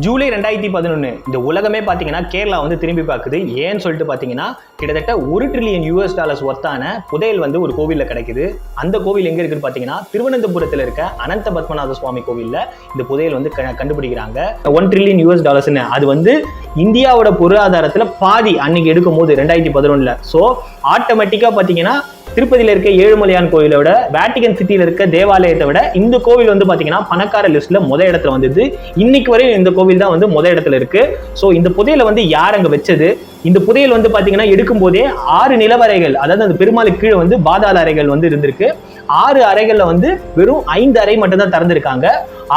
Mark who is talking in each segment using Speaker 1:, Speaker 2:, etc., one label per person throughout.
Speaker 1: ஜூலை ரெண்டாயிரத்தி பதினொன்று இந்த உலகமே பார்த்தீங்கன்னா கேரளா வந்து திரும்பி பார்க்குது ஏன்னு சொல்லிட்டு பார்த்தீங்கன்னா கிட்டத்தட்ட ஒரு ட்ரில்லியன் யூஎஸ் டாலர்ஸ் ஒர்த்தான புதையல் வந்து ஒரு கோவிலில் கிடைக்குது. அந்த கோவில் எங்கே இருக்குன்னு பார்த்தீங்கன்னா திருவனந்தபுரத்தில் இருக்க அனந்த பத்மநாத சுவாமி கோவிலில் இந்த புதையல் வந்து க- கண்டுபிடிக்கிறாங்க. ஒன் ட்ரில்லியன் யூஎஸ் டாலர்ஸ்னு அது வந்து இந்தியாவோட பொருளாதாரத்தில் பாதி அன்னைக்கு எடுக்கும் போது ரெண்டாயிரத்தி பதினொன்றில் ஸோ ஆட்டோமேட்டிக்காக பார்த்தீங்கன்னா திருப்பதியில் இருக்க ஏழுமலையான் கோயிலை விட வேட்டிகன் சிட்டியில் இருக்க தேவாலயத்தை விட இந்த கோவில் வந்து பார்த்தீங்கன்னா பணக்கார லிஸ்ட்ல முத இடத்துல வந்தது. இன்னைக்கு வரையும் இந்த கோவில் தான் வந்து முத இடத்துல இருக்கு. ஸோ இந்த புதையலை வந்து யார் அங்கே வச்சது? இந்த புதையல் வந்து பார்த்தீங்கன்னா எடுக்கும் போதே ஆறு நிலவறைகள் அதாவது அந்த பெருமாளுக்கு கீழே வந்து பாதாள அறைகள் வந்து இருந்திருக்கு. ஆறு அறைகளில் வந்து வெறும் ஐந்து அறை மட்டும் தான் திறந்திருக்காங்க.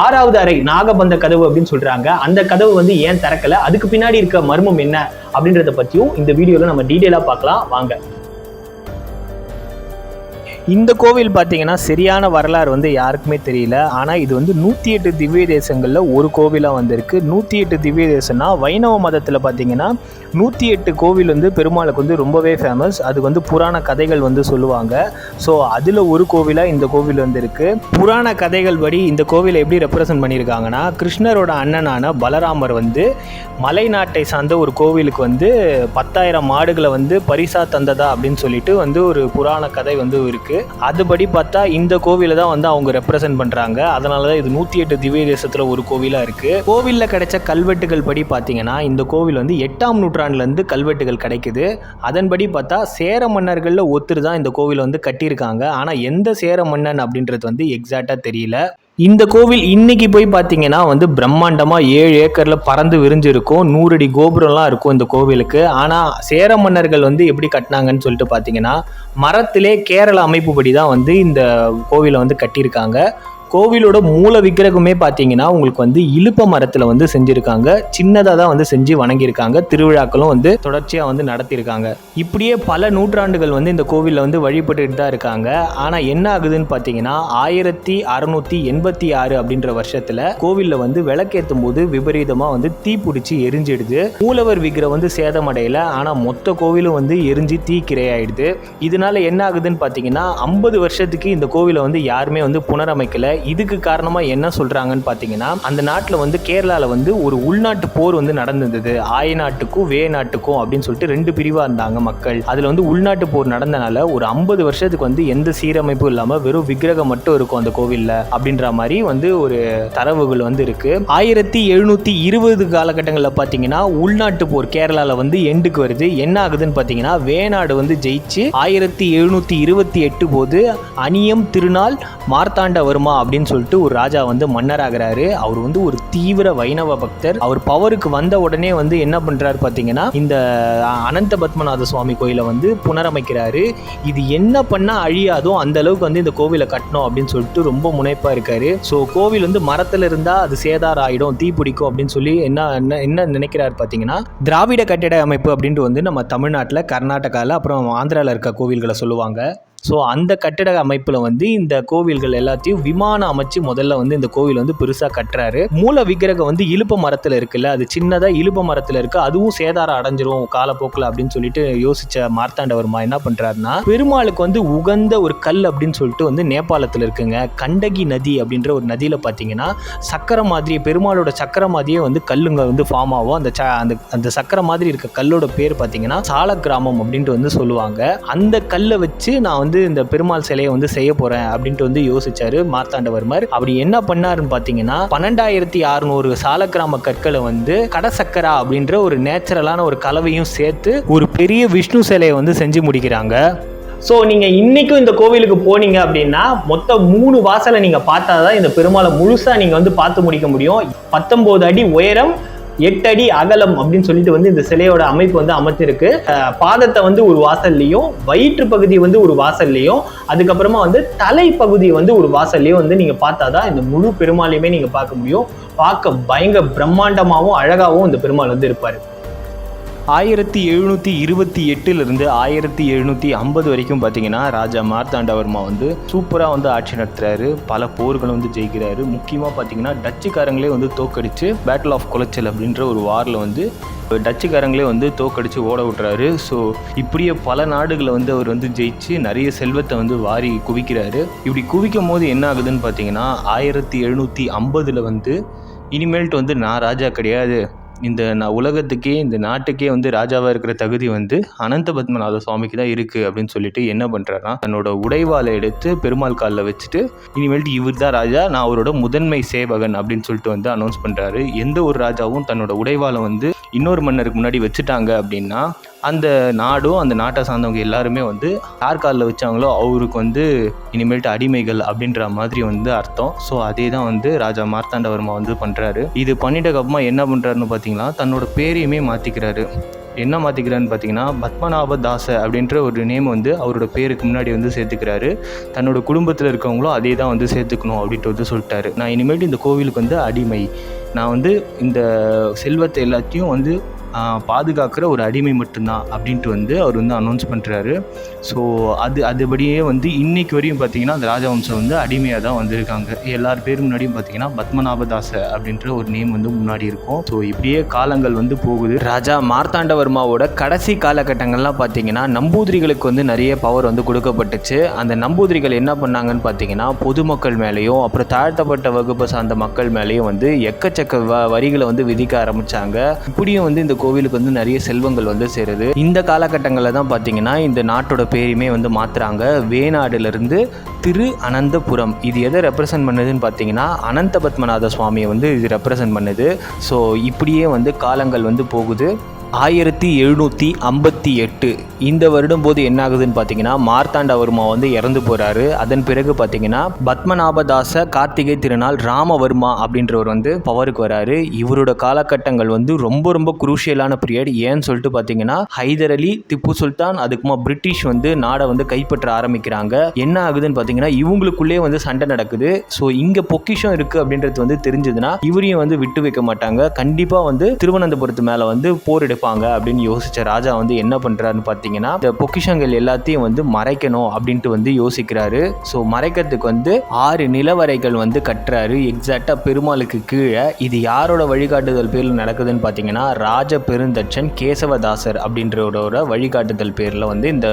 Speaker 1: ஆறாவது அறை நாகபந்த கதவு அப்படின்னு சொல்றாங்க. அந்த கதவு வந்து ஏன் திறக்கல? அதுக்கு பின்னாடி இருக்க மர்மம் என்ன? அப்படின்றத பத்தியும் இந்த வீடியோல நம்ம டீட்டெயிலாக பார்க்கலாம். வாங்க. இந்த கோவில் பார்த்தீங்கன்னா சரியான வரலாறு வந்து யாருக்குமே தெரியல. ஆனால் இது வந்து நூற்றி எட்டு திவ்ய தேசங்களில் ஒரு கோவிலாக வந்திருக்கு. நூற்றி எட்டு திவ்ய தேசம்னா வைணவ மதத்தில் பார்த்தீங்கன்னா நூற்றி எட்டு கோவில் வந்து பெருமாளுக்கு வந்து ரொம்பவே ஃபேமஸ் அது வந்து புராண கதைகள் வந்து சொல்லுவாங்க. ஸோ அதில் ஒரு கோவிலாக இந்த கோவில் வந்திருக்கு. புராண கதைகள் படி இந்த கோவிலை எப்படி ரெப்ரசன்ட் பண்ணியிருக்காங்கன்னா கிருஷ்ணரோட அண்ணனான பலராமர் வந்து மலை நாட்டை சார்ந்த ஒரு கோவிலுக்கு வந்து பத்தாயிரம் மாடுகளை வந்து பரிசா தந்ததா அப்படின்னு சொல்லிட்டு வந்து ஒரு புராண கதை வந்து இருக்குது இருக்கு. அதுபடி பார்த்தா இந்த கோவிலை தான் வந்து அவங்க ரெப்ரசென்ட் பண்றாங்க. அதனால தான் இது நூற்றி எட்டு திவ்ய தேசத்தில் ஒரு கோவிலா இருக்கு. கோவிலில் கிடைச்ச கல்வெட்டுகள் படி பார்த்தீங்கன்னா இந்த கோவில் வந்து எட்டாம் நூற்றாண்டுலேருந்து கல்வெட்டுகள் கிடைக்குது. அதன்படி பார்த்தா சேர மன்னர்களில் ஒருத்தர் தான் இந்த கோவில் வந்து கட்டியிருக்காங்க. ஆனால் எந்த சேர மன்னன் அப்படின்றது வந்து எக்ஸாக்டாக தெரியல. இந்த கோவில் இன்னைக்கு போய் பார்த்தீங்கன்னா வந்து பிரம்மாண்டமாக ஏழு ஏக்கரில் பறந்து விரிஞ்சிருக்கும். நூறடி கோபுரம்லாம் இருக்கும் இந்த கோவிலுக்கு. ஆனால் சேர மன்னர்கள் வந்து எப்படி கட்டினாங்கன்னு சொல்லிட்டு பார்த்தீங்கன்னா மரத்திலே கேரள அமைப்புப்படி தான் வந்து இந்த கோவிலை வந்து கட்டியிருக்காங்க. கோவிலோட மூல விக்கிரகமே பார்த்தீங்கன்னா உங்களுக்கு வந்து இழுப்ப மரத்தில் வந்து செஞ்சுருக்காங்க. சின்னதாக தான் வந்து செஞ்சு வணங்கியிருக்காங்க. திருவிழாக்களும் வந்து தொடர்ச்சியாக வந்து நடத்தியிருக்காங்க. இப்படியே பல நூற்றாண்டுகள் வந்து இந்த கோவிலில் வந்து வழிபட்டுட்டு தான் இருக்காங்க. ஆனால் என்ன ஆகுதுன்னு பார்த்தீங்கன்னா ஆயிரத்தி அறுநூத்தி எண்பத்தி ஆறு அப்படின்ற வருஷத்தில் கோவிலில் வந்து விளக்கேற்றும் போது விபரீதமாக வந்து தீ பிடிச்சி எரிஞ்சிடுது. மூலவர் விக்கிரம் வந்து சேதமடையல. ஆனால் மொத்த கோவிலும் வந்து எரிஞ்சு தீக்கிரையாயிடுது இதனால என்ன ஆகுதுன்னு பார்த்தீங்கன்னா ஐம்பது வருஷத்துக்கு இந்த கோவிலை வந்து யாருமே வந்து புனரமைக்கலை. இதுக்கு காரணமாக என்ன சொல்கிறாங்கன்னு பார்த்தீங்கன்னா அந்த நாட்டில் வந்து கேரளாவில் வந்து ஒரு உள்நாட்டு போர் வந்து நடந்திருந்தது. ஆய நாட்டுக்கும் வே நாட்டுக்கும் அப்படின்னு சொல்லிட்டு ரெண்டு பிரிவாக இருந்தாங்க மக்கள். அதில் வந்து உள்நாட்டு போர் நடந்தனால ஒரு ஐம்பது வருஷத்துக்கு வந்து எந்த சீரமைப்பும் இல்லாமல் வெறும் விக்கிரகம் மட்டும் இருக்கும் அந்த கோவிலில் அப்படின்ற மாதிரி வந்து ஒரு தரவுகள் வந்து இருக்கு. ஆயிரத்தி எழுநூற்றி இருபது காலகட்டங்களில் பார்த்தீங்கன்னா உள்நாட்டு போர் கேரளாவில் வந்து எண்டுக்கு வருது. என்ன ஆகுதுன்னு பார்த்தீங்கன்னா வேநாடு வந்து ஜெயிச்சு ஆயிரத்தி எழுநூற்றி இருபத்தி எட்டு போது அணியம் திருநாள் மார்த்தாண்டவர்மா அப்படின்னு சொல்லிட்டு ஒரு ராஜா வந்து மன்னராகிறாரு. அவர் வந்து ஒரு தீவிர வைணவ பக்தர். அவர் பவருக்கு வந்த உடனே வந்து என்ன பண்றாரு பார்த்தீங்கன்னா இந்த அனந்த பத்மநாத சுவாமி கோயிலை வந்து புனரமைக்கிறாரு. இது என்ன பண்ணா அழியாதோ அந்த அளவுக்கு வந்து இந்த கோவிலை கட்டணும் அப்படின்னு சொல்லிட்டு ரொம்ப முனைப்பா இருக்காரு. ஸோ கோவில் வந்து மரத்துல இருந்தா அது சேதாரம் ஆயிடும் தீ பிடிக்கும் அப்படின்னு சொல்லி என்ன என்ன என்ன நினைக்கிறாரு பார்த்தீங்கன்னா திராவிட கட்டிட அமைப்பு அப்படின்ட்டு வந்து நம்ம தமிழ்நாட்டில் கர்நாடகாவில் அப்புறம் ஆந்திராவில் இருக்க கோவில்களை சொல்லுவாங்க. ஸோ அந்த கட்டிட அமைப்பில் வந்து இந்த கோவில்கள் எல்லாத்தையும் விமானம் அமைச்சு முதல்ல வந்து இந்த கோவில் வந்து பெருசாக கட்டுறாரு. மூல விக்கிரகம் வந்து இழுப்ப மரத்தில் இருக்குல்ல அது சின்னதாக இழுப்ப மரத்தில் இருக்கு. அதுவும் சேதாரம் அடைஞ்சிரும் காலப்போக்கில் அப்படின்னு சொல்லிட்டு யோசிச்ச மார்த்தாண்டவர்மா என்ன பண்ணுறாருன்னா பெருமாளுக்கு வந்து உகந்த ஒரு கல் அப்படின்னு சொல்லிட்டு வந்து நேபாளத்தில் இருக்குங்க. கண்டகி நதி அப்படின்ற ஒரு நதியில் பார்த்தீங்கன்னா சக்கரை மாதிரி பெருமாளோட சக்கரை மாதிரியே வந்து கல்லுங்க வந்து ஃபார்ம் ஆகும். அந்த அந்த அந்த சக்கரை மாதிரி இருக்க கல்லோட பேர் பார்த்தீங்கன்னா சால கிராமம் அப்படின்ட்டு வந்து சொல்லுவாங்க. அந்த கல்லை வச்சு நான் வந்து இந்த பெருமாள் சிலையை வந்து செய்ய போறேன் அப்படின்ட்டு வந்து யோசிச்சாரு மார்த்தாண்டவர்மர். அப்படி என்ன பண்ணாருன்னு பார்த்தீங்கன்னா பன்னெண்டாயிரத்தி அறுநூறு சாலக்கிராம கற்களை வந்து கடசக்கரா அப்படின்ற ஒரு நேச்சுரலான ஒரு கலவையும் சேர்த்து ஒரு பெரிய விஷ்ணு சிலையை வந்து செஞ்சு முடிக்கிறாங்க. ஸோ நீங்கள் இன்றைக்கும் இந்த கோவிலுக்கு போனீங்க அப்படின்னா மொத்தம் மூணு வாசலை நீங்கள் பார்த்தா தான் இந்த பெருமாளை முழுசாக நீங்கள் வந்து பார்த்து முடிக்க முடியும். பத்தொம்போது அடி உயரம் எட்டு அடி அகலம் அப்படின்னு சொல்லிட்டு வந்து இந்த சிலையோட அமைப்பு வந்து அமைச்சிருக்கு பாதத்தை வந்து ஒரு வாசல்லையும் வயிற்று பகுதி வந்து ஒரு வாசல்லையும் அதுக்கப்புறமா வந்து தலைப்பகுதி வந்து ஒரு வாசல்லையும் வந்து நீங்கள் பார்த்தாதான் இந்த முழு பெருமாளையுமே நீங்கள் பார்க்க முடியும். பார்க்க பயங்கர பிரம்மாண்டமாகவும் அழகாகவும் இந்த பெருமாள் வந்து இருப்பார். ஆயிரத்தி எழுநூற்றி இருபத்தி எட்டுலேருந்து ஆயிரத்தி எழுநூற்றி ஐம்பது வரைக்கும் பார்த்தீங்கன்னா ராஜா மார்த்தாண்டவர்மா வந்து சூப்பராக வந்து ஆட்சி நடத்துறாரு. பல போர்களை வந்து ஜெயிக்கிறாரு. முக்கியமாக பார்த்தீங்கன்னா டச்சுக்காரங்களே வந்து தோக்கடிச்சு பேட்டில் ஆஃப் குளச்சல் அப்படின்ற ஒரு வாரில் வந்து டச்சுக்காரங்களே வந்து தோக்கடிச்சு ஓட விட்டுறாரு. ஸோ இப்படியே பல நாடுகளை வந்து அவர் வந்து ஜெயிச்சு நிறைய செல்வத்தை வந்து வாரி குவிக்கிறாரு. இப்படி குவிக்கும் போது என்ன ஆகுதுன்னு பார்த்தீங்கன்னா ஆயிரத்தி எழுநூற்றி ஐம்பதில் வந்து இனிமேல்ட்டு வந்து நான் ராஜா கிடையாது. இந்த நான் உலகத்துக்கே இந்த நாட்டுக்கே வந்து ராஜாவாக இருக்கிற தகுதி வந்து அனந்த பத்மநாத சுவாமிக்கு தான் இருக்குது அப்படின்னு சொல்லிட்டு என்ன பண்ணுறாருனா தன்னோட உடைவாளை எடுத்து பெருமாள் காலில் வச்சுட்டு இனிமேல்ட்டு இவர் தான் ராஜா நான் அவரோட முதன்மை சேவகன் அப்படின்னு சொல்லிட்டு வந்து அனௌன்ஸ் பண்ணுறாரு எந்த ஒரு ராஜாவும் தன்னோட உடைவாளை வந்து இன்னொரு மன்னருக்கு முன்னாடி வச்சுட்டாங்க அப்படின்னா அந்த நாடும் அந்த நாட்டை சார்ந்தவங்க எல்லாருமே வந்து யார் காலில் வச்சாங்களோ அவருக்கு வந்து இனிமேல்ட்டு அடிமைகள் அப்படின்ற மாதிரி வந்து அர்த்தம். ஸோ அதே தான் வந்து ராஜா மார்த்தாண்டவர்மா வந்து பண்ணுறாரு இது பண்ணிட்டக்கப்புறமா என்ன பண்ணுறாருன்னு பார்த்தீங்கன்னா தன்னோட பேரையுமே மாற்றிக்கிறாரு என்ன மாற்றிக்கிறான்னு பார்த்தீங்கன்னா பத்மநாப தாச அப்படின்ற ஒரு நேம் வந்து அவரோட பேருக்கு முன்னாடி வந்து சேர்த்துக்கிறாரு. தன்னோட குடும்பத்தில் இருக்கவங்களும் அதே தான் வந்து சேர்த்துக்கணும் அப்படின்ட்டு வந்து சொல்லிட்டாரு. நான் இனிமேட்டு இந்த கோவிலுக்கு வந்து அடிமை. நான் வந்து இந்த செல்வத்தை எல்லாத்தையும் வந்து பாதுகாக்கிற ஒரு அடிமை மட்டும்தான் அப்படின்ட்டு வந்து அவர் வந்து அனௌன்ஸ் பண்ணுறாரு ஸோ அது அதுபடியே வந்து இன்னைக்கு வரையும் பார்த்தீங்கன்னா அந்த ராஜவம்சம் வந்து அடிமையாக தான் வந்திருக்காங்க. எல்லார் பேர் முன்னாடியும் பார்த்தீங்கன்னா பத்மநாபதாச அப்படின்ற ஒரு நேம் வந்து முன்னாடி இருக்கும். ஸோ இப்படியே காலங்கள் வந்து போகுது. ராஜா மார்த்தாண்டவர்மாவோட கடைசி காலகட்டங்கள்லாம் பார்த்தீங்கன்னா நம்பூதிரிகளுக்கு வந்து நிறைய பவர் வந்து கொடுக்கப்பட்டுச்சு. அந்த நம்பூதிரிகள் என்ன பண்ணாங்கன்னு பார்த்தீங்கன்னா பொதுமக்கள் மேலேயும் அப்புறம் தாழ்த்தப்பட்ட வகுப்பை சார்ந்த மக்கள் மேலேயும் வந்து எக்கச்சக்க வ வரிகளை வந்து விதிக்க ஆரம்பித்தாங்க இப்படியும் வந்து இந்த கோவிலுக்கு வந்து நிறைய செல்வங்கள் வந்து சேருது. இந்த காலகட்டங்களில் தான் பார்த்தீங்கன்னா இந்த நாட்டோட பேருமே வந்து மாற்றுறாங்க வேநாடுலேருந்து திரு அனந்தபுரம். இது எதை ரெப்ரசன்ட் பண்ணுதுன்னு பார்த்தீங்கன்னா அனந்த பத்மநாத சுவாமியை வந்து இது ரெப்ரசன்ட் பண்ணுது. ஸோ இப்படியே வந்து காலங்கள் வந்து போகுது. ஆயிரத்தி எழுநூற்றி ஐம்பத்தி எட்டு. இந்த வருடம் போது என்ன ஆகுதுன்னு பார்த்தீங்கன்னா மார்த்தாண்டவர்மா வந்து இறந்து போகிறாரு அதன் பிறகு பார்த்தீங்கன்னா பத்மநாபதாச கார்த்திகை திருநாள் ராமவர்மா அப்படின்றவர் வந்து பவருக்கு வராரு. இவரோட காலகட்டங்கள் வந்து ரொம்ப ரொம்ப குரூஷியலான பீரியட் ஏன்னு சொல்லிட்டு பார்த்தீங்கன்னா ஹைதர் அலி திப்பு சுல்தான் அதுக்குமா பிரிட்டிஷ் வந்து நாடை வந்து கைப்பற்ற ஆரம்பிக்கிறாங்க. என்ன ஆகுதுன்னு பார்த்தீங்கன்னா இவங்களுக்குள்ளே வந்து சண்டை நடக்குது. ஸோ இங்கே பொக்கிஷம் இருக்குது அப்படின்றது வந்து தெரிஞ்சதுன்னா இவரையும் வந்து விட்டு வைக்க மாட்டாங்க. கண்டிப்பாக வந்து திருவனந்தபுரத்து மேலே வந்து போர் எடுப்பாங்க. அப்படின்னு யோசிச்ச ராஜா வந்து என்ன பண்ணுறாருன்னு பார்த்தீங்கன்னா இந்த பொக்கிஷங்கள் எல்லாத்தையும் வந்து மறைக்கணும் அப்படின்ட்டு வந்து யோசிக்கிறாரு. ஸோ மறைக்கிறதுக்கு வந்து ஆறு நிலவரைகள் வந்து கட்டுறாரு. எக்ஸாக்டாக பெருமாளுக்கு கீழே இது யாரோட வழிகாட்டுதல் பேரில் நடக்குதுன்னு பார்த்தீங்கன்னா ராஜ பெருந்தச்சன் கேசவதாசர் அப்படின்றவரோட வழிகாட்டுதல் பேரில் வந்து இந்த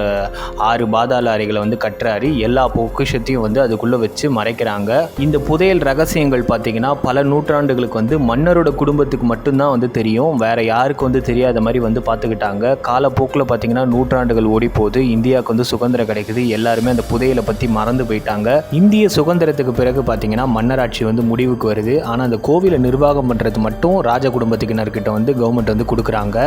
Speaker 1: ஆறு பாதாள அறைகளை வந்து கட்டுறாரு. எல்லா பொக்கிஷத்தையும் வந்து அதுக்குள்ளே வச்சு மறைக்கிறாங்க. இந்த புதையல் ரகசியங்கள் பார்த்தீங்கன்னா பல நூற்றாண்டுகளுக்கு வந்து மன்னரோட குடும்பத்துக்கு மட்டும்தான் வந்து தெரியும். வேற யாருக்கு வந்து தெரியாத மாதிரி வந்து பார்த்துக்கிட்டாங்க. காலப்போக்கில் பார்த்தீங்கன்னா நூற்றாண்டுகள் ஓடி போகுது இந்தியாவுக்கு வந்து சுதந்திரம் கிடைக்குது. எல்லாருமே அந்த புதையலை பற்றி மறந்து போயிட்டாங்க. இந்திய சுதந்திரத்துக்கு பிறகு பார்த்தீங்கன்னா மன்னராட்சி வந்து முடிவுக்கு வருது. ஆனால் அந்த கோவிலை நிர்வாகம் பண்ணுறது மட்டும் ராஜ குடும்பத்தினர்கிட்ட வந்து கவர்மெண்ட் வந்து கொடுக்குறாங்க.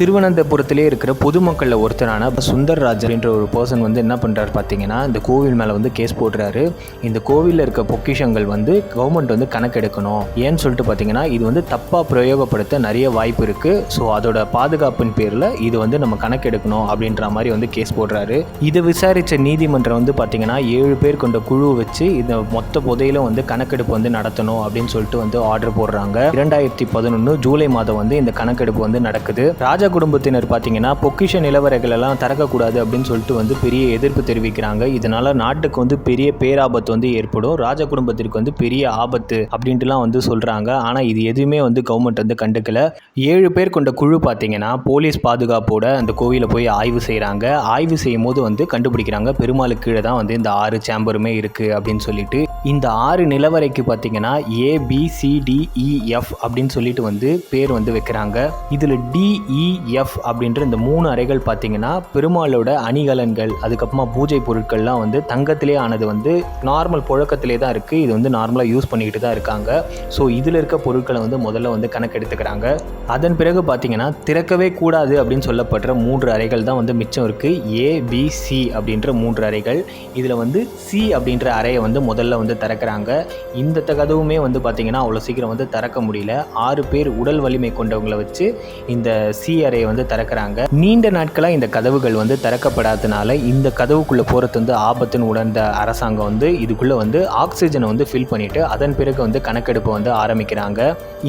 Speaker 1: திருவனந்தபுரத்திலே இருக்கிற பொதுமக்களில் ஒருத்தரான சுந்தர் சுந்தர்ராஜ் என்ற ஒரு பர்சன் வந்து என்ன பண்ணுறாரு பார்த்தீங்கன்னா இந்த கோவில் மேலே வந்து கேஸ் போடுறாரு. இந்த கோவிலில் இருக்க பொக்கிஷங்கள் வந்து கவர்மெண்ட் வந்து கணக்கெடுக்கணும். ஏன்னு சொல்லிட்டு பார்த்தீங்கன்னா இது வந்து தப்பாக பிரயோகப்படுத்த நிறைய வாய்ப்பு இருக்குது ஸோ அதோட பாதுகாப்பின் பேரில் இது வந்து நம்ம கணக்கெடுக்கணும் அப்படின்ற மாதிரி வந்து கேஸ் போடுறாரு. இதை விசாரித்த நீதிமன்றம் வந்து பார்த்தீங்கன்னா ஏழு பேர் கொண்ட குழு வச்சு இந்த மொத்த புதையிலும் வந்து கணக்கெடுப்பு வந்து நடத்தணும் அப்படின்னு சொல்லிட்டு வந்து ஆர்டர் போடுறாங்க. இரண்டாயிரத்தி பதினொன்று ஜூலை மாதம் வந்து இந்த கணக்கெடுப்பு வந்து நடக்குது. ராஜ குடும்பத்தினர் பார்த்தீங்கன்னா பொக்கிஷ நிலவரைகள் எல்லாம் திறக்கக்கூடாது அப்படின்னு சொல்லிட்டு வந்து பெரிய எதிர்ப்பு தெரிவிக்கிறாங்க. இதனால நாட்டுக்கு வந்து பெரிய பேராபத்து வந்து ஏற்படும். ராஜ குடும்பத்திற்கு வந்து பெரிய ஆபத்து அப்படின்ட்டுலாம் வந்து சொல்கிறாங்க ஆனால் இது எதுவுமே வந்து கவர்மெண்ட் வந்து கண்டுக்கல. ஏழு பேர் கொண்ட குழு பார்த்தீங்கன்னா போலீஸ் பாதுகாப்போட அந்த கோவிலை போய் ஆய்வு செய்கிறாங்க ஆய்வு செய்யும் போது வந்து கண்டுபிடிக்கிறாங்க. பெருமாளுக்கு கீழே தான் வந்து இந்த ஆறு சேம்பருமே இருக்குது அப்படின்னு சொல்லிட்டு. இந்த ஆறு நிலவரைக்கு பார்த்தீங்கன்னா ஏபிசிடிஇஎஃப் e, அப்படின்னு சொல்லிட்டு வந்து பேர் வந்து வைக்கிறாங்க. இதில் டிஇ எஃப் அப்படின்ற இந்த மூணு அறைகள் பார்த்தீங்கன்னா பெருமாளோட அணிகலன்கள் அதுக்கப்புறமா பூஜை பொருட்கள்லாம் வந்து தங்கத்திலே ஆனது வந்து நார்மல் புழக்கத்திலே தான் இருக்குது இது வந்து நார்மலாக யூஸ் பண்ணிக்கிட்டு தான் இருக்காங்க. ஸோ இதில் இருக்க பொருட்களை வந்து முதல்ல வந்து கணக்கெடுத்துக்கிறாங்க. அதன் பிறகு பார்த்தீங்கன்னா திறக்கவே கூடாது அப்படின்னு சொல்லப்படுற மூன்று அறைகள் தான் வந்து மிச்சம் இருக்குது ஏபிசி அப்படின்ற மூன்று அறைகள். இதில் வந்து சி அப்படின்ற அறையை வந்து முதல்ல வந்து திறக்கிறாங்க. இந்த கதவுமே வந்து பார்த்திங்கன்னா அவ்வளோ சீக்கிரம் வந்து திறக்க முடியல. ஆறு பேர் உடல் வலிமை கொண்டவங்களை வச்சு இந்த சி அறையை வந்து திறக்கிறாங்க. நீண்ட நாட்களாக இந்த கதவுகள் வந்து திறக்கப்படாதனால இந்த கதவுக்குள்ளே போகிறது வந்து ஆபத்துன்னு உணர்ந்த அரசாங்கம் வந்து இதுக்குள்ளே வந்து ஆக்சிஜனை வந்து ஃபில் பண்ணிவிட்டு அதன் பிறகு வந்து கணக்கெடுப்பை வந்து ஆரம்பிக்கிறாங்க.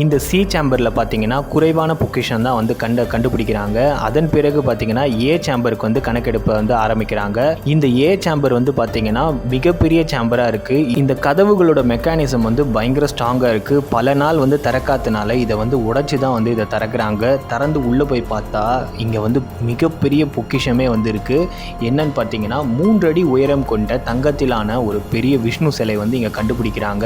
Speaker 1: இந்த சி சேம்பரில் பார்த்தீங்கன்னா குறைவான பொக்கிஷன் தான் வந்து கண்டு கண்டுபிடிக்கிறாங்க. அதன் பிறகு பார்த்தீங்கன்னா ஏ சேம்பருக்கு வந்து கணக்கெடுப்பை வந்து ஆரம்பிக்கிறாங்க. இந்த ஏ சேம்பர் வந்து பார்த்தீங்கன்னா மிகப்பெரிய சேம்பராக இருக்குது இந்த கதவுகளோட மெக்கானிசம் வந்து பயங்கர ஸ்ட்ராங்காக இருக்குது பல நாள் வந்து திறக்காதனால இதை வந்து உடச்சி தான் வந்து இதை திறக்கிறாங்க. திறந்து உள்ளே போய் பார்த்தா இங்கே வந்து மிகப்பெரிய பொக்கிஷமே வந்து இருக்குது என்னன்னு பார்த்தீங்கன்னா மூன்றடி உயரம் கொண்ட தங்கத்திலான ஒரு பெரிய விஷ்ணு சிலை வந்து இங்கே கண்டுபிடிக்கிறாங்க.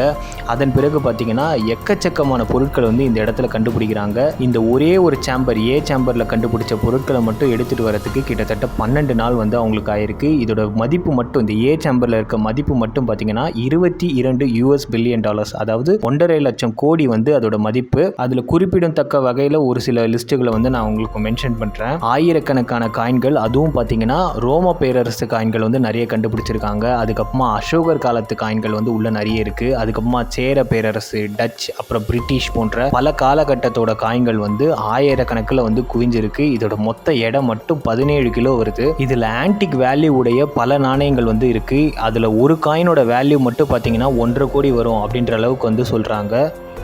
Speaker 1: அதன் பிறகு பார்த்தீங்கன்னா எக்கச்சக்கமான பொருட்கள் வந்து இந்த இடத்துல கண்டுபிடிக்கிறாங்க. இந்த ஒரே ஒரு சேம்பர் ஏ சேம்பரில் கண்டுபிடிச்ச பொருட்களை மட்டும் எடுத்துகிட்டு வரதுக்கு கிட்டத்தட்ட பன்னெண்டு நாள் வந்து அவங்களுக்கு ஆயிருக்கு. இதோட மதிப்பு மட்டும் இந்த ஏ சேம்பரில் இருக்க மதிப்பு மட்டும் பார்த்தீங்கன்னா இருபத்தி இரண்டு யூஎஸ் பில்லியன் டாலர்ஸ் அதாவது ஒன்றரை லட்சம் கோடி வந்து அதோட மதிப்பு. அதில் குறிப்பிடத்தக்க வகையில் ஒரு சில லிஸ்ட்டுகளை வந்து நான் உங்களுக்கு மென்ஷன் பண்ணுறேன் ஆயிரக்கணக்கான காயின்கள் அதுவும் பார்த்தீங்கன்னா ரோம பேரரசு காயின்கள் வந்து நிறைய கண்டுபிடிச்சிருக்காங்க. அதுக்கப்புறமா அசோகர் காலத்து காயின்கள் வந்து உள்ள நிறைய இருக்குது அதுக்கப்புறமா சேர பேரரசு டச் அப்புறம் பிரிட்டிஷ் போன்ற பல காலகட்டத்தோட காயின்கள் வந்து ஆயிரக்கணக்கில் வந்து குவிஞ்சிருக்கு. இதோட மொத்த எடை மட்டும் பதினேழு கிலோ வருது. இதில் ஆன்டிக் வேல்யூ உடைய பல நாணயங்கள் வந்து இருக்குது அதில் ஒரு காயினோட வேல்யூ மட்டும் பார்த்தீங்கன்னா ஒன்றரை கோடி வரும் அப்படின்ற அளவுக்கு வந்து சொல்கிறாங்க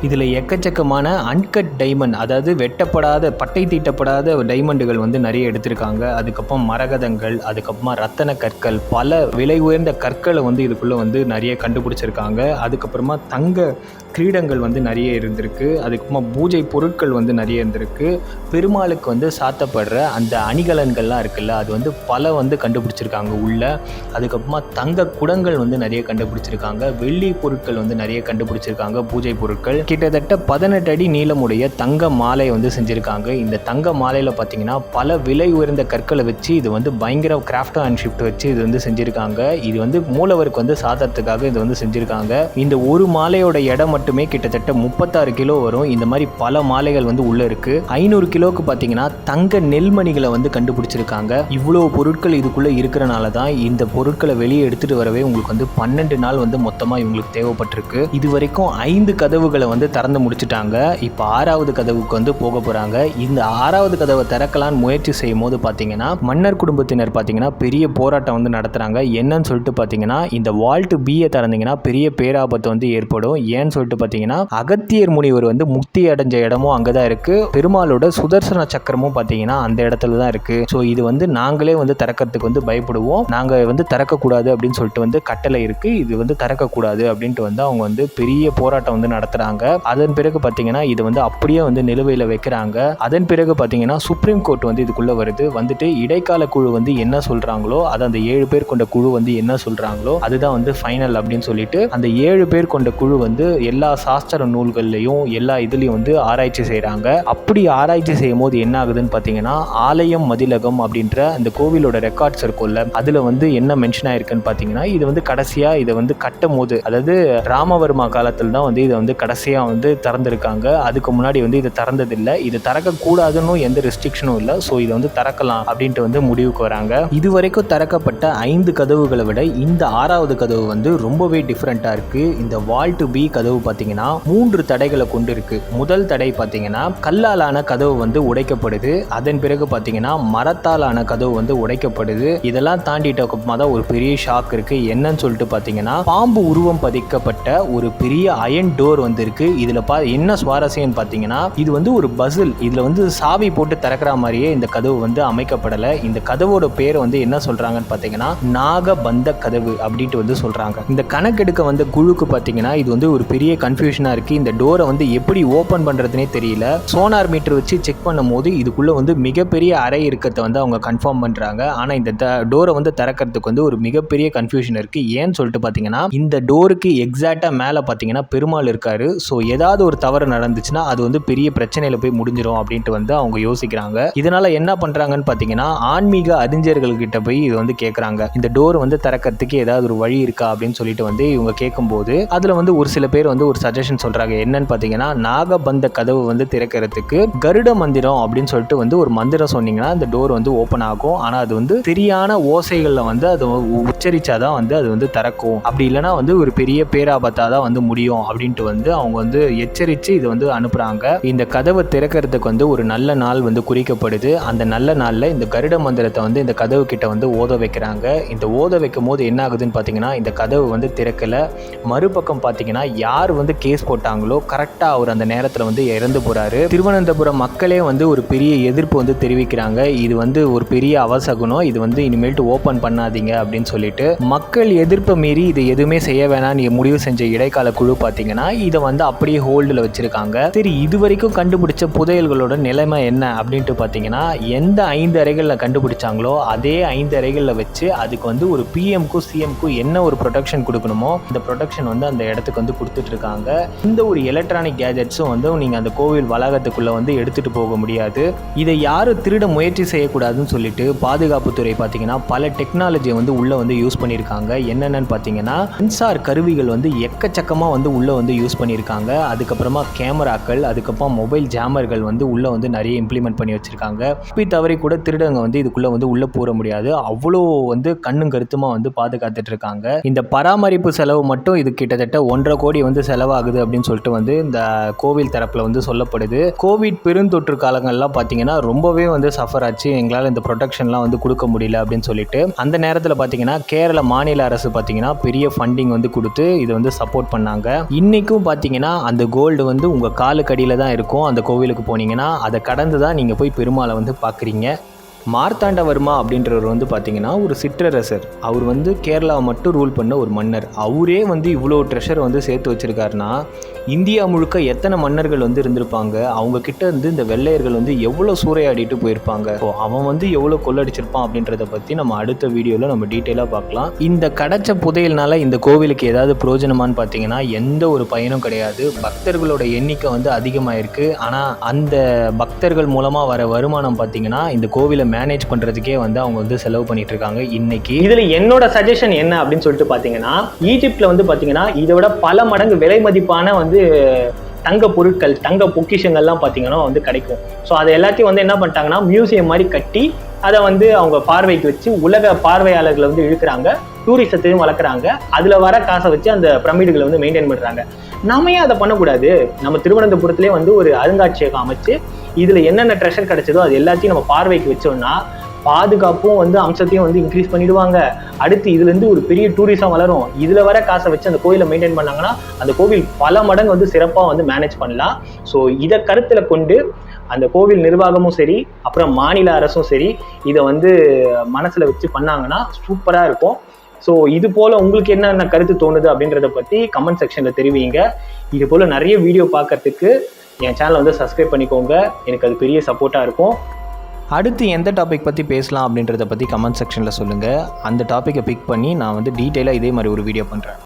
Speaker 1: இதில் எக்கச்சக்கமான அன்கட் டைமண்ட் அதாவது வெட்டப்படாத பட்டை தீட்டப்படாத டைமண்டுகள் வந்து நிறைய எடுத்திருக்காங்க. அதுக்கப்புறம் மரகதங்கள் அதுக்கப்புறமா ரத்தன கற்கள் பல விலை உயர்ந்த கற்களை வந்து இதுக்குள்ளே வந்து நிறைய கண்டுபிடிச்சிருக்காங்க. அதுக்கப்புறமா தங்க கிரீடங்கள் வந்து நிறைய இருந்திருக்கு. அதுக்கப்புறமா பூஜை பொருட்கள் வந்து நிறைய இருந்திருக்கு. பெருமாளுக்கு வந்து சாத்தப்படுற அந்த அணிகலன்கள்லாம் இருக்குல்ல அது வந்து பல வந்து கண்டுபிடிச்சிருக்காங்க உள்ள. அதுக்கப்புறமா தங்க குடங்கள் வந்து நிறைய கண்டுபிடிச்சிருக்காங்க. வெள்ளி பொருட்கள் வந்து நிறைய கண்டுபிடிச்சிருக்காங்க பூஜை பொருட்கள். கிட்டத்தட்ட பதினெட்டு அடி நீளமுடைய தங்க மாலையை வந்து செஞ்சுருக்காங்க. இந்த தங்க மாலையில் பார்த்தீங்கன்னா பல விலை உயர்ந்த கற்களை வச்சு இது வந்து பயங்கர கிராஃப்ட் அண்ட் ஷிஃப்ட் வச்சு இது வந்து செஞ்சுருக்காங்க. இது வந்து மூலவருக்கு வந்து சாதத்துக்காக இது வந்து செஞ்சுருக்காங்க. இந்த ஒரு மாலையோட இடம் மட்டுமே கிட்டத்தட்ட முப்பத்தாறு கிலோ வரும். இந்த மாதிரி பல மாலைகள் வந்து உள்ளே இருக்குது ஐநூறு கிலோவுக்கு பார்த்தீங்கன்னா தங்க நெல்மணிகளை வந்து கண்டுபிடிச்சிருக்காங்க. இவ்வளோ பொருட்கள் இதுக்குள்ளே இருக்கிறனால தான் இந்த பொருட்களை வெளியே எடுத்துகிட்டு வரவே உங்களுக்கு வந்து பன்னெண்டு நாள் வந்து மொத்தமாக இவங்களுக்கு தேவைப்பட்டிருக்கு. இது வரைக்கும் ஐந்து கதவுகளை வந்து வந்து திறந்து முடிச்சிட்டாங்க. இப்போ ஆறாவது கதவுக்கு வந்து போக போகிறாங்க இந்த ஆறாவது கதவை திறக்கலான்னு முயற்சி செய்யும் போது பார்த்தீங்கன்னா மன்னர் குடும்பத்தினர் பார்த்தீங்கன்னா பெரிய போராட்டம் வந்து நடத்துகிறாங்க என்னன்னு சொல்லிட்டு பார்த்தீங்கன்னா இந்த வால்ட் பியை திறந்தீங்கன்னா பெரிய பேராபத்து வந்து ஏற்படும். ஏன்னு சொல்லிட்டு பார்த்தீங்கன்னா அகத்தியர் முனிவர் வந்து முக்தி அடைஞ்ச இடமும் அங்கே தான் இருக்குது பெருமாளோட சுதர்சன சக்கரமும் பார்த்தீங்கன்னா அந்த இடத்துல தான் இருக்குது ஸோ இது வந்து நாங்களே வந்து திறக்கிறதுக்கு வந்து பயப்படுவோம். நாங்கள் வந்து திறக்கக்கூடாது அப்படின்னு சொல்லிட்டு வந்து கட்டளை இருக்குது இது வந்து திறக்கக்கூடாது அப்படின்ட்டு வந்து அவங்க வந்து பெரிய போராட்டம் வந்து நடத்துகிறாங்க அதன் பிறகு பார்த்தீங்கன்னா இது வந்து அப்படியே வந்து நிலுவையில் வைக்கிறாங்க. அதன் பிறகு பார்த்தீங்கன்னா சுப்ரீம் கோர்ட் வந்து இதுக்குள்ளே வருது. வந்துட்டு இடைக்கால குழு வந்து என்ன சொல்கிறாங்களோ அது அந்த ஏழு பேர் கொண்ட குழு வந்து என்ன சொல்கிறாங்களோ அதுதான் வந்து ஃபைனல் அப்படின்னு சொல்லிட்டு அந்த ஏழு பேர் கொண்ட குழு வந்து எல்லா சாஸ்திர நூல்கள்லையும் எல்லா இதுலேயும் வந்து ஆராய்ச்சி செய்கிறாங்க அப்படி ஆராய்ச்சி செய்யும் போது என்ன ஆகுதுன்னு பார்த்தீங்கன்னா ஆலயம் மதிலகம் அப்படின்ற அந்த கோவிலோட ரெக்கார்ட்ஸ் இருக்கும்ல அதில் வந்து என்ன மென்ஷன் ஆயிருக்குன்னு பார்த்தீங்கன்னா இது வந்து கடைசியாக இதை வந்து கட்டும் போது அதாவது ராமவர்மா காலத்தில் தான் வந்து இதை வந்து கடைசியாக வந்து திறந்துருக்காங்க. அதுக்கு முன்னாடி வந்து இதை திறந்ததில்லை. இது திறக்கக்கூடாதுன்னு எந்த ரெஸ்ட்ரிக்ஷனும் இல்லை. ஸோ இதை வந்து திறக்கலாம் அப்படின்ட்டு வந்து முடிவுக்கு வராங்க. இது வரைக்கும் திறக்கப்பட்ட ஐந்து கதவுகளை விட இந்த ஆறாவது கதவு வந்து ரொம்பவே டிஃப்ரெண்ட்டாக இருக்குது இந்த வால் டு பி கதவு பார்த்தீங்கன்னா மூன்று தடைகளை கொண்டு இருக்கு. முதல் தடை பார்த்தீங்கன்னா கல்லாலான கதவு வந்து உடைக்கப்படுது. அதன் பிறகு பார்த்தீங்கன்னா மரத்தாலான கதவு வந்து உடைக்கப்படுது. இதெல்லாம் தாண்டிட்ட அப்புறமா தான் ஒரு பெரிய ஷாக் இருக்கு. என்னன்னு சொல்லிட்டு பார்த்தீங்கன்னா பாம்பு உருவம் பதிக்கப்பட்ட ஒரு பெரிய அயன் டோர் வந்து இருக்கு இதில் பா என்ன சுவாரஸ்யம்னு பார்த்தீங்கன்னா இது வந்து ஒரு பசில் இதில் வந்து சாவி போட்டு திறக்கிற மாதிரியே இந்த கதவு வந்து அமைக்கப்படலை. இந்த கதவோட பேர் வந்து என்ன சொல்கிறாங்கன்னு பார்த்தீங்கன்னா நாகபந்த கதவு அப்படின்ட்டு வந்து சொல்கிறாங்க இந்த கணக்கெடுக்க வந்த குழுக்கு பார்த்தீங்கன்னா இது வந்து ஒரு பெரிய கன்ஃபியூஷனாக இருக்குது இந்த டோரை வந்து எப்படி ஓப்பன் பண்ணுறதுனே தெரியல. சோனார் மீட்டர் வச்சு செக் பண்ணும்போது இதுக்குள்ளே வந்து மிகப்பெரிய அறை இருக்கத்தை வந்து அவங்க கன்ஃபார்ம் பண்ணுறாங்க ஆனால் இந்த டோரை வந்து திறக்கிறதுக்கு வந்து ஒரு மிகப்பெரிய கன்ஃபியூஷன் இருக்குது ஏன்னு சொல்லிட்டு பார்த்தீங்கன்னா இந்த டோருக்கு எக்ஸாக்டாக மேலே பார்த்தீங்கன்னா பெருமாள் இருக்காரு. ஸோ ஏதாவது ஒரு தவறு நடந்துச்சுன்னா அது வந்து பெரிய பிரச்சனையில் போய் முடிஞ்சிடும் அப்படின்ட்டு வந்து அவங்க யோசிக்கிறாங்க. இதனால என்ன பண்ணுறாங்கன்னு பார்த்தீங்கன்னா ஆன்மீக அறிஞர்கள் கிட்ட போய் இது வந்து கேட்குறாங்க இந்த டோர் வந்து திறக்கிறதுக்கு ஏதாவது ஒரு வழி இருக்கா அப்படின்னு சொல்லிட்டு வந்து இவங்க கேட்கும்போது அதில் வந்து ஒரு சில பேர் வந்து ஒரு சஜஷன் சொல்கிறாங்க என்னன்னு பார்த்தீங்கன்னா நாகபந்த கதவு வந்து திறக்கிறதுக்கு கருட மந்திரம் அப்படின்னு சொல்லிட்டு வந்து ஒரு மந்திரம் சொன்னீங்கன்னா அந்த டோர் வந்து ஓப்பன் ஆகும். ஆனால் அது வந்து சரியான ஓசைகளில் வந்து அது உச்சரிச்சாதான் வந்து அது வந்து திறக்கும். அப்படி இல்லைன்னா வந்து ஒரு பெரிய பேராபத்தாக தான் வந்து முடியும் அப்படின்ட்டு வந்து அவங்க வந்து எச்சரித்து இது வந்து அனுப்புகிறாங்க இந்த கதவை திறக்கிறதுக்கு வந்து ஒரு நல்ல நாள் வந்து குறிக்கப்படுது. அந்த நல்ல நாளில் இந்த கருட மந்திரத்தை வந்து இந்த கதவு கிட்ட வந்து ஓத வைக்கிறாங்க. இந்த ஓத வைக்கும் போது என்ன ஆகுதுன்னு பார்த்தீங்கன்னா இந்த கதவு வந்து திறக்கலை. மறுபக்கம் பார்த்தீங்கன்னா யார் வந்து கேஸ் போட்டாங்களோ கரெக்டாக அவர் அந்த நேரத்தில் வந்து இறந்து போகிறாரு திருவனந்தபுரம் மக்களே வந்து ஒரு பெரிய எதிர்ப்பு வந்து தெரிவிக்கிறாங்க. இது வந்து ஒரு பெரிய அவசகுணம். இது வந்து இனிமேல்ட்டு ஓப்பன் பண்ணாதீங்க அப்படின்னு சொல்லிட்டு மக்கள் எதிர்ப்பை மீறி இது எதுவுமே செய்ய வேணாம்னு முடிவு செஞ்ச இடைக்கால குழு பார்த்தீங்கன்னா இதை வந்து அப்படியே ஹோல்டில் வச்சுருக்காங்க. சரி இது வரைக்கும் கண்டுபிடிச்ச புதையல்களோட நிலைமை என்ன அப்படின்ட்டு பார்த்தீங்கன்னா எந்த ஐந்து அறைகளில் கண்டுபிடிச்சாங்களோ அதே ஐந்து அறைகளில் வச்சு அதுக்கு வந்து ஒரு பிஎம்க்கும் சிஎம்க்கும் என்ன ஒரு ப்ரொடெக்ஷன் கொடுக்கணுமோ இந்த ப்ரொடெக்ஷன் வந்து அந்த இடத்துக்கு வந்து கொடுத்துட்டு இருக்காங்க. இந்த ஒரு எலக்ட்ரானிக் கேஜெட்ஸும் வந்து நீங்கள் அந்த கோவில் வளாகத்துக்குள்ளே வந்து எடுத்துகிட்டு போக முடியாது. இதை யாரும் திருட முயற்சி செய்யக்கூடாதுன்னு சொல்லிட்டு பாதுகாப்புத்துறை பார்த்தீங்கன்னா பல டெக்னாலஜியை வந்து உள்ளே வந்து யூஸ் பண்ணியிருக்காங்க என்னென்னு பார்த்தீங்கன்னா சென்சார் கருவிகள் வந்து எக்கச்சக்கமாக வந்து உள்ளே வந்து யூஸ் பண்ணியிருக்காங்க அதுக்கப்புறமா கேமராக்கள் அதுக்கப்புறம் மொபைல் ஜாமர்கள் வந்து உள்ளே வந்து நிறைய இம்ப்ளிமெண்ட் பண்ணி வச்சுருக்காங்க. இப்படி தவறி கூட திருடங்க வந்து இதுக்குள்ளே வந்து உள்ளே போற முடியாது. அவ்வளோ வந்து கண்ணும் கருத்துமாக வந்து பாதுகாத்துட்டு இருக்காங்க. இந்த பராமரிப்பு செலவு மட்டும் இது கிட்டத்தட்ட ஒன்றரை கோடி வந்து செலவாகுது அப்படின்னு சொல்லிட்டு வந்து இந்த கோவில் தரப்பில் வந்து சொல்லப்படுது. கோவிட் பெருந்தொற்று காலங்கள்லாம் பார்த்தீங்கன்னா ரொம்பவே வந்து சஃபர் ஆச்சு. எங்களால் இந்த ப்ரொடெக்ஷன்லாம் வந்து கொடுக்க முடியல அப்படின்னு சொல்லிட்டு. அந்த நேரத்தில் பார்த்தீங்கன்னா கேரள மாநில அரசு பார்த்தீங்கன்னா பெரிய ஃபண்டிங் வந்து கொடுத்து இது வந்து சப்போர்ட் பண்ணாங்க. இன்னைக்கும் பார்த்தீங்கன்னா அந்த கோல்டு வந்து உங்கள் காலுக்கடியில் தான் இருக்கும். அந்த கோவிலுக்கு போனீங்கன்னா அதை கடந்து தான் நீங்கள் போய் பெருமாளை வந்து பார்க்குறீங்க. மார்த்தாண்டவர்மா அப்படின்றவர் வந்து பார்த்திங்கன்னா ஒரு சிற்றரசர். அவர் வந்து கேரளாவை மட்டும் ரூல் பண்ண ஒரு மன்னர். அவரே வந்து இவ்வளோ ட்ரெஷர் வந்து சேர்த்து வச்சிருக்காருன்னா இந்தியா முழுக்க எத்தனை மன்னர்கள் வந்து இருந்திருப்பாங்க? அவங்கக்கிட்ட இருந்து இந்த வெள்ளையர்கள் வந்து எவ்வளோ சூறையாடிட்டு போயிருப்பாங்க? ஸோ அவன் வந்து எவ்வளோ கொள்ளடிச்சிருப்பான் அப்படின்றத பற்றி நம்ம அடுத்த வீடியோவில் நம்ம டீட்டெயிலாக பார்க்கலாம். இந்த கடைச்ச புதையல்னால இந்த கோவிலுக்கு ஏதாவது பிரயோஜனமான்னு பார்த்தீங்கன்னா எந்த ஒரு பயனும் கிடையாது. பக்தர்களோட எண்ணிக்கை வந்து அதிகமாக இருக்குது ஆனால் அந்த பக்தர்கள் மூலமாக வர வருமானம் பார்த்தீங்கன்னா இந்த கோவிலை மேனேஜ் பண்ணுறதுக்கே வந்து அவங்க வந்து செலவு பண்ணிட்டு இருக்காங்க இன்னைக்கு
Speaker 2: இதுல என்னோட சஜஷன் என்ன அப்படின்னு சொல்லிட்டு பாத்தீங்கன்னா ஈஜிப்ட்ல வந்து பாத்தீங்கன்னா இதை விட பல மடங்கு விலை மதிப்பான வந்து தங்க பொருட்கள் தங்க பொக்கிஷங்கள்லாம் பார்த்தீங்கன்னா வந்து கிடைக்கும். ஸோ அதை எல்லாத்தையும் வந்து என்ன பண்ணிட்டாங்கன்னா மியூசியம் மாதிரி கட்டி அதை வந்து அவங்க பார்வைக்கு வச்சு உலக பார்வையாளர்களை வந்து இழுக்கிறாங்க டூரிசத்தையும் வளர்க்குறாங்க. அதில் வர காசை வச்சு அந்த பிரமிடுகளை வந்து மெயின்டைன் பண்ணுறாங்க நம்ம ஏன் அதை பண்ணக்கூடாது? நம்ம திருவனந்தபுரத்திலே வந்து ஒரு அருங்காட்சியகம் அமைச்சு இதுல என்னென்ன ட்ரெஷர் கிடைச்சதோ அது எல்லாத்தையும் நம்ம பார்வைக்கு வச்சோம்னா பாதுகாப்பும் வந்து அம்சத்தையும் வந்து இன்க்ரீஸ் பண்ணிடுவாங்க. அடுத்து இதுல இருந்து ஒரு பெரிய டூரிசம் வளரும். இதுல வர காசை வச்சு அந்த கோயிலை மெயின்டைன் பண்ணாங்கன்னா அந்த கோவில் பல மடங்கு வந்து சிறப்பா வந்து மேனேஜ் பண்ணலாம். ஸோ இதை கருத்துல கொண்டு அந்த கோவில் நிர்வாகமும் சரி அப்புறம் மாநில அரசும் சரி இதை வந்து மனசுல வச்சு பண்ணாங்கன்னா சூப்பரா இருக்கும். ஸோ இது போல உங்களுக்கு என்னென்ன கருத்து தோணுது அப்படின்றத பத்தி கமெண்ட் செக்ஷன்ல தெரிவிங்க. இது போல நிறைய வீடியோ பார்க்கறதுக்கு என் சேனலை வந்து சப்ஸ்கிரைப் பண்ணிக்கோங்க. எனக்கு அது பெரிய சப்போர்ட்டாக இருக்கும்.
Speaker 1: அடுத்து எந்த டாபிக் பற்றி பேசலாம் அப்படின்றத பற்றி கமெண்ட் செக்ஷனில் சொல்லுங்கள் அந்த டாப்பிக்கை பிக் பண்ணி நான் வந்து டீட்டெயிலாக இதே மாதிரி ஒரு வீடியோ பண்ணுறேன்